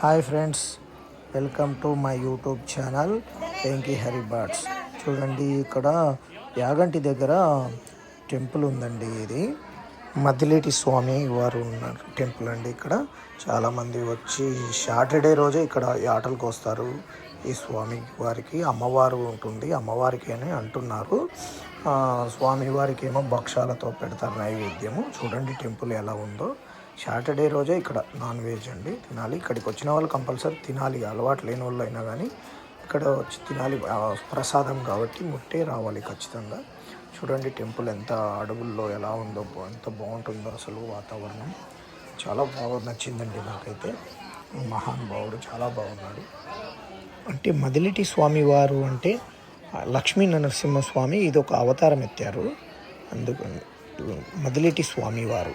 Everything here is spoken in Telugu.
Hi friends welcome to my YouTube channel Venky Hari birds చూడండి ఇక్కడ యాగంటి దగ్గర టెంపుల్ ఉందండి ఇది. మద్దిలేటి స్వామి వారు ఉన్నారు టెంపుల్ అండి ఇక్కడ. చాలామంది వచ్చి సాటర్డే రోజే ఇక్కడ ఆటలకు వస్తారు. ఈ స్వామి వారికి అమ్మవారు ఉంటుంది అమ్మవారికి అని అంటున్నారు. ఆ, స్వామి వారికి ఏమో భక్షాలతో పెడతారు నైవేద్యము. చూడండి టెంపుల్ ఎలా ఉందో. సాటర్డే రోజే ఇక్కడ నాన్ వెజ్ అండి. తినాలి. ఇక్కడికి వచ్చిన వాళ్ళు కంపల్సరీ తినాలి. అలవాటు లేని వాళ్ళు అయినా కానీ ఇక్కడ వచ్చి తినాలి. ప్రసాదం కాబట్టి ముట్టే రావాలి ఖచ్చితంగా. చూడండి టెంపుల్ ఎంత అడవుల్లో ఎలా ఉందో ఎంత బాగుంటుందో అసలు వాతావరణం. చాలా బాగా నచ్చిందండి నాకైతే. మహానుభావుడు చాలా బాగున్నాడు అంటే మదిలిటి స్వామి వారు అంటే లక్ష్మీ నరసింహస్వామి ఇది ఒక అవతారం ఎత్తారు. అందుకని మదిలిటి స్వామివారు